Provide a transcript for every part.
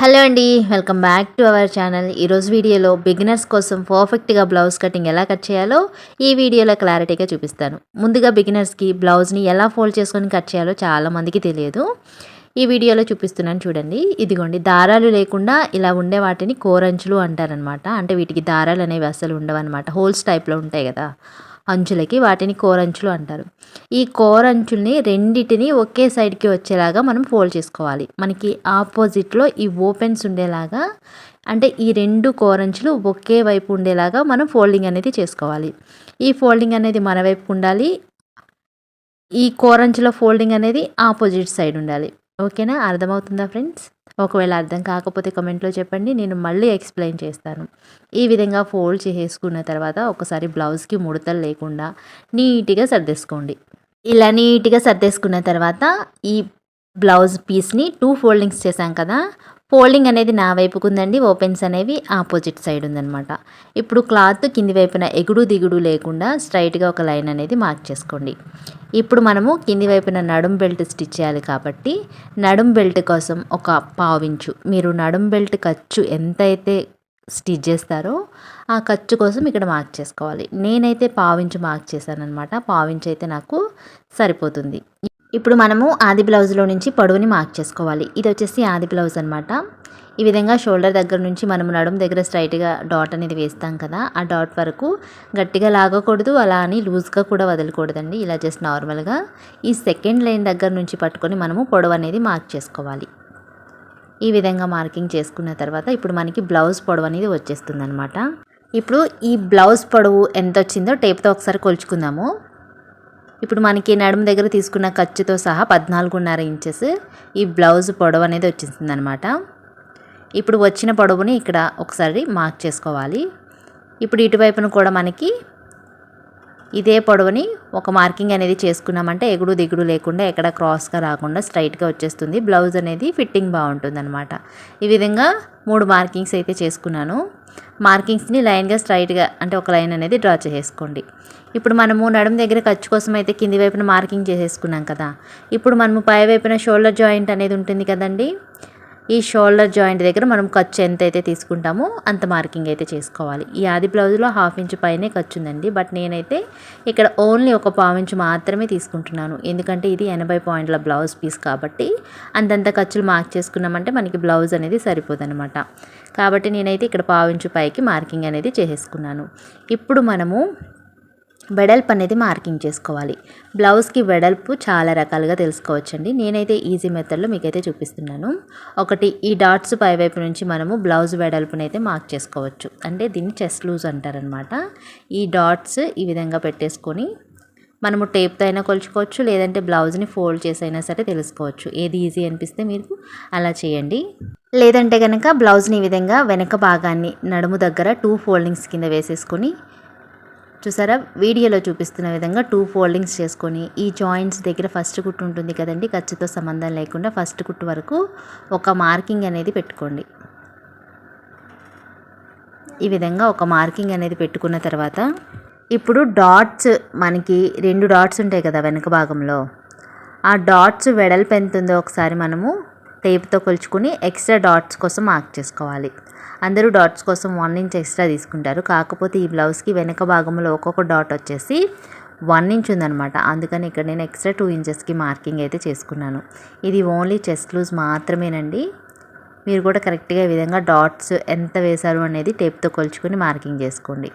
Hello అండి welcome back to our channel. ఈరోజు వీడియోలో బిగినర్స్ కోసం పర్ఫెక్ట్గా బ్లౌజ్ కటింగ్ ఎలా కట్ చేయాలో ఈ వీడియోలో క్లారిటీగా చూపిస్తాను. ముందుగా బిగినర్స్కి బ్లౌజ్ని ఎలా ఫోల్డ్ చేసుకొని కట్ చేయాలో చాలా మందికి తెలియదు. ఈ వీడియోలో చూపిస్తున్నాను చూడండి. ఇదిగోండి దారాలు లేకుండా ఇలా ఉండే వాటిని కోరంచులు అంటారనమాట అంటే వీటికి దారాలు అనేవి అసలు ఉండవన్నమాట. హోల్స్ టైప్లో ఉంటాయి కదా. అంచులకి వాటిని కోరంచులు అంటారు. ఈ కోరంచుల్ని రెండింటిని ఒకే సైడ్కి వచ్చేలాగా మనం ఫోల్డ్ చేసుకోవాలి. మనకి ఆపోజిట్లో ఈ ఓపెన్స్ ఉండేలాగా అంటే ఈ రెండు కోరంచులు ఒకే వైపు ఉండేలాగా మనం ఫోల్డింగ్ అనేది చేసుకోవాలి. ఈ ఫోల్డింగ్ అనేది మన వైపు ఉండాలి. ఈ కోరంచుల ఫోల్డింగ్ అనేది ఆపోజిట్ సైడ్ ఉండాలి. ఓకేనా? అర్థమవుతుందా ఫ్రెండ్స్? ఒకవేళ అర్థం కాకపోతే కమెంట్లో చెప్పండి నేను మళ్ళీ ఎక్స్ప్లెయిన్ చేస్తాను. ఈ విధంగా ఫోల్డ్ చేసుకున్న తర్వాత ఒకసారి బ్లౌజ్కి ముడతలు లేకుండా నీట్గా సర్దేసుకోండి. ఇలా నీట్గా సర్దేసుకున్న తర్వాత ఈ బ్లౌజ్ పీస్ని టూ ఫోల్డింగ్స్ చేశాం కదా ఫోల్డింగ్ అనేది నా వైపుకు ఉందండి ఓపెన్స్ అనేవి ఆపోజిట్ సైడ్ ఉందన్నమాట ఇప్పుడు క్లాత్ కింది వైపున ఎగుడు దిగుడు లేకుండా స్ట్రైట్గా ఒక లైన్ అనేది మార్క్ చేసుకోండి. ఇప్పుడు మనము కింది వైపున నడుం బెల్ట్ స్టిచ్ చేయాలి కాబట్టి నడుం బెల్ట్ కోసం ఒక పావించు. మీరు నడుం బెల్ట్ ఖర్చు ఎంతైతే స్టిచ్ చేస్తారో ఆ ఖర్చు కోసం ఇక్కడ మార్క్ చేసుకోవాలి. నేనైతే పావించు మార్క్ చేశాను అనమాట పావించు అయితే నాకు సరిపోతుంది. ఇప్పుడు మనము ఆది బ్లౌజ్లో నుంచి పొడవుని మార్క్ చేసుకోవాలి. ఇది వచ్చేసి ఆది బ్లౌజ్ అనమాట ఈ విధంగా షోల్డర్ దగ్గర నుంచి మనం నడుము దగ్గర స్ట్రైట్గా డాట్ అనేది వేస్తాం కదా ఆ డాట్ వరకు గట్టిగా లాగకూడదు అలా అని లూజ్గా కూడా వదలకూడదండి. ఇలా జస్ట్ నార్మల్గా ఈ సెకండ్ లైన్ దగ్గర నుంచి పట్టుకొని మనము పొడవు అనేది మార్క్ చేసుకోవాలి. ఈ విధంగా మార్కింగ్ చేసుకున్న తర్వాత ఇప్పుడు మనకి బ్లౌజ్ పొడవు అనేది వచ్చేస్తుంది అనమాట ఇప్పుడు ఈ బ్లౌజ్ పొడవు ఎంత వచ్చిందో టేప్తో ఒకసారి కొలుచుకుందాము. ఇప్పుడు మనకి నడుము దగ్గర తీసుకున్న ఖర్చుతో సహా పద్నాలుగున్నర ఇంచెస్ ఈ బ్లౌజ్ పొడవు అనేది వచ్చేసింది అనమాట ఇప్పుడు వచ్చిన పొడవుని ఇక్కడ ఒకసారి మార్క్ చేసుకోవాలి. ఇప్పుడు ఇటువైపున కూడా మనకి ఇదే పొడవుని ఒక మార్కింగ్ అనేది చేసుకున్నామంటే ఎగుడు దిగుడు లేకుండా ఎక్కడ క్రాస్గా రాకుండా స్ట్రైట్గా వచ్చేస్తుంది. బ్లౌజ్ అనేది ఫిట్టింగ్ బాగుంటుంది అనమాట ఈ విధంగా మూడు మార్కింగ్స్ అయితే చేసుకున్నాను. మార్కింగ్స్ని లైన్గా స్ట్రైట్గా అంటే ఒక లైన్ అనేది డ్రా చేసుకోండి. ఇప్పుడు మనము నడుము దగ్గర ఖర్చు కోసం అయితే కింది వైపున మార్కింగ్ చేసేసుకున్నాం కదా. ఇప్పుడు మనము పై వైపున షోల్డర్ జాయింట్ అనేది ఉంటుంది కదండి. ఈ షోల్డర్ జాయింట్ దగ్గర మనం ఖర్చు ఎంత అయితే తీసుకుంటామో అంత మార్కింగ్ అయితే చేసుకోవాలి. ఈ ఆది బ్లౌజ్లో హాఫ్ ఇంచ్ పైనే ఖర్చు ఉందండి బట్ నేనైతే ఇక్కడ ఓన్లీ ఒక పావు ఇంచు మాత్రమే తీసుకుంటున్నాను. ఎందుకంటే ఇది ఎనభై పాయింట్ల బ్లౌజ్ పీస్ కాబట్టి అంతంత ఖర్చులు మార్క్ చేసుకున్నామంటే మనకి బ్లౌజ్ అనేది సరిపోదనమాట కాబట్టి నేనైతే ఇక్కడ పావు ఇంచు పైకి మార్కింగ్ అనేది చేసేసుకున్నాను. ఇప్పుడు మనము వెడల్పు అనేది మార్కింగ్ చేసుకోవాలి. బ్లౌజ్కి వెడల్పు చాలా రకాలుగా తెలుసుకోవచ్చండి. నేనైతే ఈజీ మెథడ్లో మీకైతే చూపిస్తున్నాను. ఒకటి ఈ డాట్స్ పైవైపు నుంచి మనము బ్లౌజ్ వెడల్పునైతే మార్క్ చేసుకోవచ్చు. అంటే దీన్ని చెస్ట్ లూజ్ అంటారనమాట. ఈ డాట్స్ ఈ విధంగా పెట్టేసుకొని మనము టేప్తో అయినా కొలుచుకోవచ్చు లేదంటే బ్లౌజ్ని ఫోల్డ్ చేసైనా సరే తెలుసుకోవచ్చు. ఏది ఈజీ అనిపిస్తే మీరు అలా చేయండి. లేదంటే కనుక బ్లౌజ్ని ఈ విధంగా వెనక భాగాన్ని నడుము దగ్గర టూ ఫోల్డింగ్స్ కింద వేసేసుకొని చూసారా? వీడియోలో చూపిస్తున్న విధంగా టూ ఫోల్డింగ్స్ చేసుకొని ఈ జాయింట్స్ దగ్గర ఫస్ట్ కుట్టు ఉంటుంది కదండి ఖర్చుతో సంబంధం లేకుండా ఫస్ట్ కుట్టు వరకు ఒక మార్కింగ్ అనేది పెట్టుకోండి. ఈ విధంగా ఒక మార్కింగ్ అనేది పెట్టుకున్న తర్వాత ఇప్పుడు డాట్స్ మనకి రెండు డాట్స్ ఉంటాయి కదా వెనక భాగంలో. ఆ డాట్స్ వెడల్పు ఎంత ఉందో ఒకసారి మనము టేప్తో కొలుచుకుని ఎక్స్ట్రా డాట్స్ కోసం మార్క్ చేసుకోవాలి. అందరూ డాట్స్ కోసం వన్ ఇంచ్ ఎక్స్ట్రా తీసుకుంటారు. కాకపోతే ఈ బ్లౌజ్కి వెనక భాగంలో ఒక్కొక్క డాట్ వచ్చేసి వన్ ఇంచ్ ఉందనమాట అందుకని ఇక్కడ నేను ఎక్స్ట్రా టూ ఇంచెస్కి మార్కింగ్ అయితే చేసుకున్నాను. ఇది ఓన్లీ చెస్ట్ లూజ్ మాత్రమేనండి. మీరు కూడా కరెక్ట్గా ఈ విధంగా డాట్స్ ఎంత వేశారు అనేది టేప్తో కొలుచుకుని మార్కింగ్ చేసుకోండి.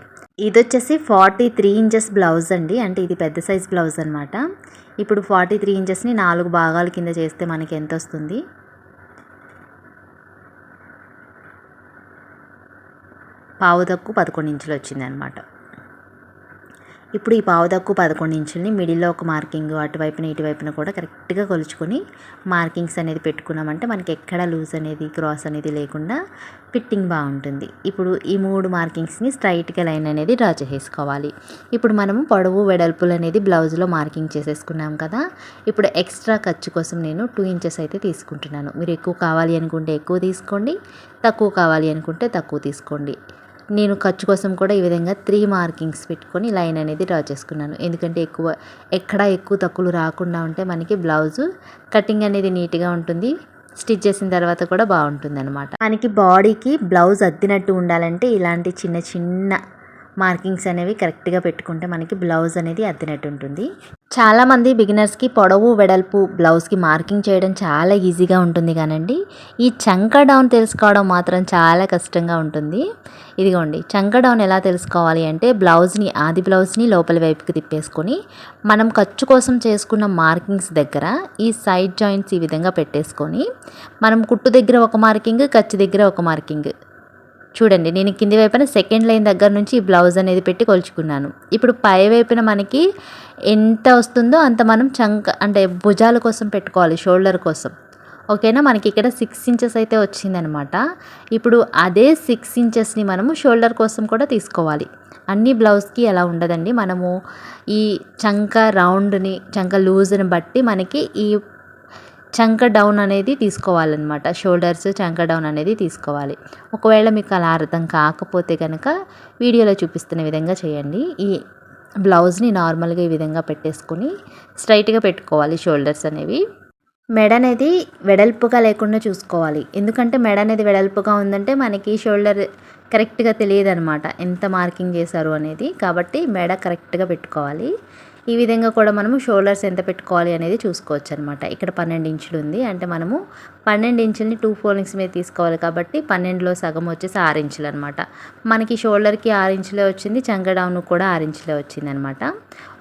ఇది వచ్చేసి ఫార్టీ త్రీ ఇంచెస్ బ్లౌజ్ అండి. అంటే ఇది పెద్ద సైజ్ బ్లౌజ్ అనమాట ఇప్పుడు ఫార్టీ త్రీ ఇంచెస్ని నాలుగు భాగాల కింద చేస్తే మనకి ఎంత వస్తుంది? పావు తక్కువ పదకొండు ఇంచులు వచ్చింది అనమాట ఇప్పుడు ఈ పావు తక్కువ పదకొండు ఇంచుల్ని మిడిల్లో ఒక మార్కింగ్ అటువైపున ఇటువైపున కూడా కరెక్ట్గా కొలుచుకొని మార్కింగ్స్ అనేది పెట్టుకున్నామంటే మనకి ఎక్కడ లూజ్ అనేది క్రాస్ అనేది లేకుండా ఫిట్టింగ్ బాగుంటుంది. ఇప్పుడు ఈ మూడు మార్కింగ్స్ని స్ట్రైట్గా లైన్ అనేది డ్రా చేసేసుకోవాలి. ఇప్పుడు మనము పొడవు వెడల్పులు అనేది బ్లౌజ్లో మార్కింగ్ చేసేసుకున్నాం కదా ఇప్పుడు ఎక్స్ట్రా ఖర్చు కోసం నేను టూ ఇంచెస్ అయితే తీసుకుంటున్నాను. మీరు ఎక్కువ కావాలి అనుకుంటే ఎక్కువ తీసుకోండి తక్కువ కావాలి అనుకుంటే తక్కువ తీసుకోండి. నేను ఖర్చు కోసం కూడా ఈ విధంగా త్రీ మార్కింగ్స్ పెట్టుకొని లైన్ అనేది డ్రా చేసుకున్నాను. ఎందుకంటే ఎక్కువ ఎక్కడ ఎక్కువ తక్కువలు రాకుండా ఉంటే మనకి బ్లౌజు కటింగ్ అనేది నీట్గా ఉంటుంది. స్టిచ్ చేసిన తర్వాత కూడా బాగుంటుంది అనమాట మనకి బాడీకి బ్లౌజ్ అద్దినట్టు ఉండాలంటే ఇలాంటి చిన్న చిన్న మార్కింగ్స్ అనేవి కరెక్ట్గా పెట్టుకుంటే మనకి బ్లౌజ్ అనేది అద్దినట్టు ఉంటుంది. చాలామంది బిగినర్స్కి పొడవు వెడల్పు బ్లౌజ్కి మార్కింగ్ చేయడం చాలా ఈజీగా ఉంటుంది కానండి. ఈ చంక డౌన్ తెలుసుకోవడం మాత్రం చాలా కష్టంగా ఉంటుంది. ఇదిగోండి చంక డౌన్ ఎలా తెలుసుకోవాలి అంటే బ్లౌజ్ని ఆది బ్లౌజ్ని లోపలి వైపుకి తిప్పేసుకొని మనం ఖర్చు కోసం చేసుకున్న మార్కింగ్స్ దగ్గర ఈ సైడ్ జాయింట్స్ ఈ విధంగా పెట్టేసుకొని మనం కుట్టు దగ్గర ఒక మార్కింగ్ ఖర్చు దగ్గర ఒక మార్కింగ్. చూడండి నేను కింది వైపున సెకండ్ లైన్ దగ్గర నుంచి ఈ బ్లౌజ్ అనేది పెట్టి కొలుచుకున్నాను. ఇప్పుడు పై వైపున మనకి ఎంత వస్తుందో అంత మనం చంక అంటే భుజాల కోసం పెట్టుకోవాలి షోల్డర్ కోసం. ఓకేనా మనకి ఇక్కడ సిక్స్ ఇంచెస్ అయితే వచ్చిందనమాట. ఇప్పుడు అదే సిక్స్ ఇంచెస్ని మనము షోల్డర్ కోసం కూడా తీసుకోవాలి. అన్ని బ్లౌజ్కి అలా ఉండదండి. మనము ఈ చంక రౌండ్ని చంక లూజ్ని బట్టి మనకి ఈ చంక డౌన్ అనేది తీసుకోవాలన్నమాట. షోల్డర్స్ చంక డౌన్ అనేది తీసుకోవాలి. ఒకవేళ మీకు అలా అర్థం కాకపోతే కనుక వీడియోలో చూపిస్తున్న విధంగా చేయండి. ఈ బ్లౌజ్ని నార్మల్గా ఈ విధంగా పెట్టేసుకొని స్ట్రైట్గా పెట్టుకోవాలి షోల్డర్స్ అనేవి. మెడ అనేది వెడల్పుగా లేకుండా చూసుకోవాలి. ఎందుకంటే మెడ అనేది వెడల్పుగా ఉందంటే మనకి షోల్డర్ కరెక్ట్గా తెలియదు అనమాట ఎంత మార్కింగ్ చేశారు అనేది. కాబట్టి మెడ కరెక్ట్గా పెట్టుకోవాలి. ఈ విధంగా కూడా మనము షోల్డర్స్ ఎంత పెట్టుకోవాలి అనేది చూసుకోవచ్చు అనమాట ఇక్కడ పన్నెండు ఇంచులు ఉంది. అంటే మనము పన్నెండు ఇంచుల్ని టూ ఫోల్డింగ్స్ మీద తీసుకోవాలి కాబట్టి పన్నెండులో సగం వచ్చేసి ఆరు ఇంచులు అనమాట మనకి షోల్డర్కి ఆరు ఇంచులే వచ్చింది. చంక డౌన్ కూడా ఆరు ఇంచులే వచ్చింది అనమాట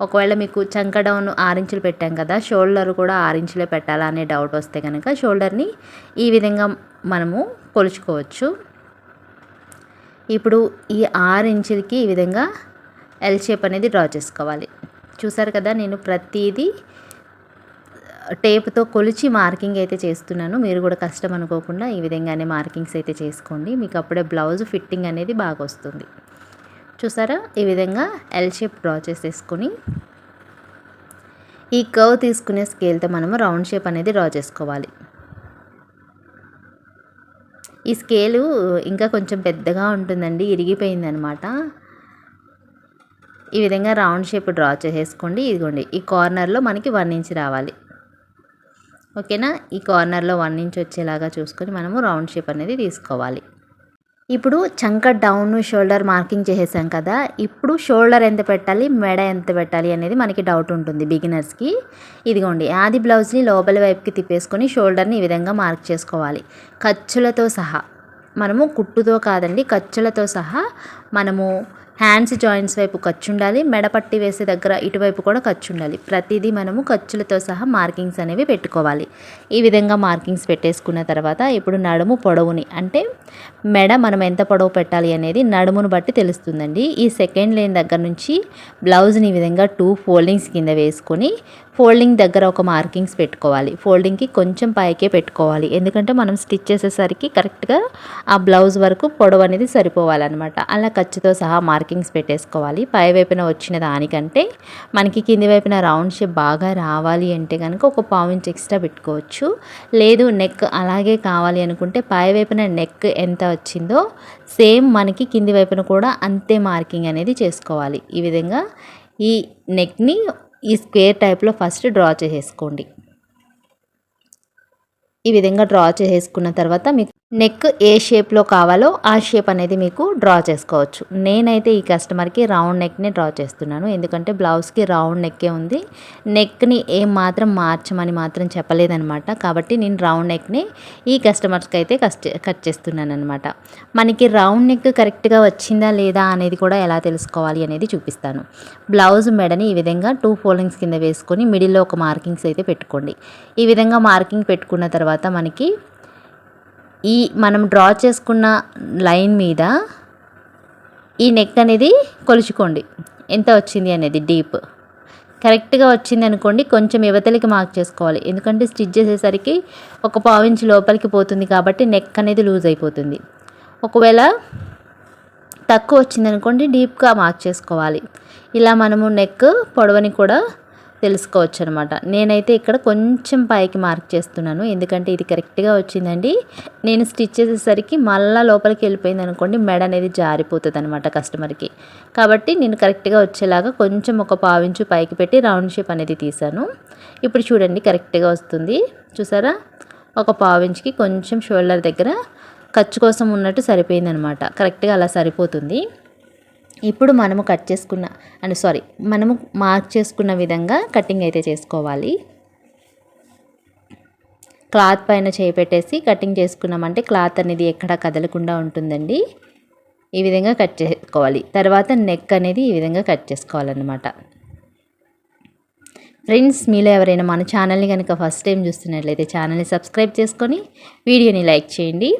ఒకవేళ మీకు చంక డౌన్ ఆరు ఇంచులు పెట్టాం కదా షోల్డర్ కూడా ఆరు ఇంచులే పెట్టాలా అనే డౌట్ వస్తే కనుక షోల్డర్ని ఈ విధంగా మనము కొలుచుకోవచ్చు. ఇప్పుడు ఈ ఆరు ఇంచులకి ఈ విధంగా ఎల్ షేప్ అనేది డ్రా చేసుకోవాలి. చూసారు కదా నేను ప్రతిదీ టేప్తో కొలిచి మార్కింగ్ అయితే చేస్తున్నాను. మీరు కూడా కష్టం అనుకోకుండా ఈ విధంగానే మార్కింగ్స్ అయితే చేసుకోండి. మీకు అప్పుడే బ్లౌజ్ ఫిట్టింగ్ అనేది బాగా వస్తుంది. చూసారా? ఈ విధంగా ఎల్ షేప్ డ్రా చేసేసుకొని ఈ కర్వ్ తీసుకునే స్కేల్తో మనము రౌండ్ షేప్ అనేది డ్రా చేసుకోవాలి. ఈ స్కేలు ఇంకా కొంచెం పెద్దగా ఉంటుందండి ఇరిగిపోయిందనమాట. ఈ విధంగా రౌండ్ షేప్ డ్రా చేసేసుకోండి. ఇదిగోండి ఈ కార్నర్లో మనకి వన్ ఇంచ్ రావాలి. ఓకేనా? ఈ కార్నర్లో వన్ ఇంచ్ వచ్చేలాగా చూసుకొని మనము రౌండ్ షేప్ అనేది తీసుకోవాలి. ఇప్పుడు చంక డౌన్ షోల్డర్ మార్కింగ్ చేసేసాం కదా ఇప్పుడు షోల్డర్ ఎంత పెట్టాలి మెడ ఎంత పెట్టాలి అనేది మనకి డౌట్ ఉంటుంది బిగినర్స్కి ఇదిగోండి ఆది బ్లౌజ్ని లోపల వైపుకి తిప్పేసుకొని షోల్డర్ని ఈ విధంగా మార్క్ చేసుకోవాలి. ఖర్చులతో సహా మనము కుట్టుతో కాదండి ఖర్చులతో సహా మనము హ్యాండ్స్ జాయింట్స్ వైపు ఖర్చు ఉండాలి మెడపట్టి వేసే దగ్గర ఇటువైపు కూడా ఖర్చు ఉండాలి ప్రతిదీ మనము ఖర్చులతో సహా మార్కింగ్స్ అనేవి పెట్టుకోవాలి. ఈ విధంగా మార్కింగ్స్ పెట్టేసుకున్న తర్వాత ఇప్పుడు నడుము పొడవుని అంటే మెడ మనం ఎంత పొడవు పెట్టాలి అనేది నడుమును బట్టి తెలుస్తుందండి. ఈ సెకండ్ లైన్ దగ్గర నుంచి బ్లౌజ్ని ఈ విధంగా టూ ఫోల్డింగ్స్ కింద వేసుకొని ఫోల్డింగ్ దగ్గర ఒక మార్కింగ్స్ పెట్టుకోవాలి. ఫోల్డింగ్కి కొంచెం పైకే పెట్టుకోవాలి. ఎందుకంటే మనం స్టిచ్ చేసేసరికి కరెక్ట్గా ఆ బ్లౌజ్ వరకు పొడవు అనేది సరిపోవాలన్నమాట. అలా ఖర్చుతో సహా మార్కింగ్స్ పెట్టేసుకోవాలి. పై వైపున వచ్చిన దానికంటే మనకి కింది వైపున రౌండ్ షేప్ బాగా రావాలి అంటే కనుక ఒక పావు ఇంచ్ ఎక్స్ట్రా పెట్టుకోవచ్చు. లేదు నెక్ అలాగే కావాలి అనుకుంటే పై వైపున నెక్ ఎంత వచ్చిందో సేమ్ మనకి కింది వైపున కూడా అంతే మార్కింగ్ అనేది చేసుకోవాలి. ఈ విధంగా ఈ నెక్ని ఈ స్క్వేర్ టైప్లో ఫస్ట్ డ్రా చేసేసుకోండి. ఈ విధంగా డ్రా చేసేసుకున్న తర్వాత మీకు నెక్ ఏ షేప్లో కావాలో ఆ షేప్ అనేది మీకు డ్రా చేసుకోవచ్చు. నేనైతే ఈ కస్టమర్కి రౌండ్ నెక్ని డ్రా చేస్తున్నాను. ఎందుకంటే బ్లౌజ్కి రౌండ్ నెక్కే ఉంది. నెక్ని ఏం మాత్రం మార్చమని మాత్రం చెప్పలేదనమాట కాబట్టి నేను రౌండ్ నెక్ని ఈ కస్టమర్స్కి అయితే కస్ట్ కట్ చేస్తున్నాను అనమాట మనకి రౌండ్ నెక్ కరెక్ట్గా వచ్చిందా లేదా అనేది కూడా ఎలా తెలుసుకోవాలి అనేది చూపిస్తాను. బ్లౌజ్ మెడని ఈ విధంగా టూ ఫోల్డింగ్స్ కింద వేసుకొని మిడిల్లో ఒక మార్కింగ్స్ అయితే పెట్టుకోండి. ఈ విధంగా మార్కింగ్ పెట్టుకున్న తర్వాత మనకి ఈ మనం డ్రా చేసుకున్న లైన్ మీద ఈ నెక్ అనేది కొలుచుకోండి. ఎంత వచ్చింది అనేది డీప్. కరెక్ట్గా వచ్చింది అనుకోండి కొంచెం యువతలకి మార్క్ చేసుకోవాలి. ఎందుకంటే స్టిచ్ చేసేసరికి ఒక పావించి లోపలికి పోతుంది కాబట్టి నెక్ అనేది లూజ్ అయిపోతుంది. ఒకవేళ తక్కువ వచ్చింది అనుకోండి డీప్గా మార్క్ చేసుకోవాలి. ఇలా మనము నెక్ పొడవని కూడా తెలుసుకోవచ్చు అనమాట నేనైతే ఇక్కడ కొంచెం పైకి మార్క్ చేస్తున్నాను. ఎందుకంటే ఇది కరెక్ట్గా వచ్చిందండి. నేను స్టిచ్ చేసేసరికి మళ్ళీ లోపలికి వెళ్ళిపోయింది అనుకోండి మెడ అనేది జారిపోతుంది అనమాట కస్టమర్కి. కాబట్టి నేను కరెక్ట్గా వచ్చేలాగా కొంచెం ఒక పావించు పైకి పెట్టి రౌండ్ షేప్ అనేది తీసాను ఇప్పుడు చూడండి కరెక్ట్గా వస్తుంది. చూసారా? ఒక పావు ఇంచుకి కొంచెం షోల్డర్ దగ్గర ఖర్చు కోసం ఉన్నట్టు సరిపోయిందనమాట. కరెక్ట్గా అలా సరిపోతుంది. ఇప్పుడు మనము కట్ చేసుకున్న అండ్ సారీ మనము మార్క్ చేసుకున్న విధంగా కటింగ్ అయితే చేసుకోవాలి. క్లాత్ పైన చేయి పెట్టేసి కటింగ్ చేసుకున్నామంటే క్లాత్ అనేది ఎక్కడ కదలకుండా ఉంటుందండి. ఈ విధంగా కట్ చేసుకోవాలి. తర్వాత నెక్ అనేది ఈ విధంగా కట్ చేసుకోవాలన్నమాట. ఫ్రెండ్స్ మీలో ఎవరైనా మన ఛానల్ని కనుక ఫస్ట్ టైం చూస్తున్నట్లయితే ఛానల్ని సబ్స్క్రైబ్ చేసుకొని వీడియోని లైక్ చేయండి.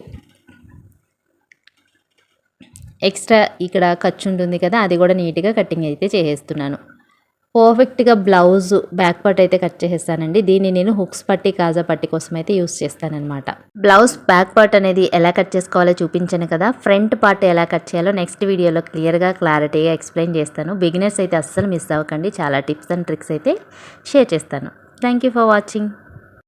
ఎక్స్ట్రా ఇక్కడ ఖర్చు ఉంటుంది కదా అది కూడా నీట్గా కటింగ్ అయితే చేసేస్తున్నాను. పర్ఫెక్ట్గా బ్లౌజ్ బ్యాక్ పార్ట్ అయితే కట్ చేసేస్తానండి. దీన్ని నేను హుక్స్ పట్టి కాజా పట్టి కోసం అయితే యూస్ చేస్తానమాట బ్లౌజ్ బ్యాక్ పార్ట్ అనేది ఎలా కట్ చేసుకోవాలో చూపించాను కదా ఫ్రంట్ పార్ట్ ఎలా కట్ చేయాలో నెక్స్ట్ వీడియోలో క్లియర్గా క్లారిటీగా ఎక్స్ప్లెయిన్ చేస్తాను. బిగినర్స్ అయితే అస్సలు మిస్ అవ్వకండి. చాలా టిప్స్ అండ్ ట్రిక్స్ అయితే షేర్ చేస్తాను. Thank you for watching.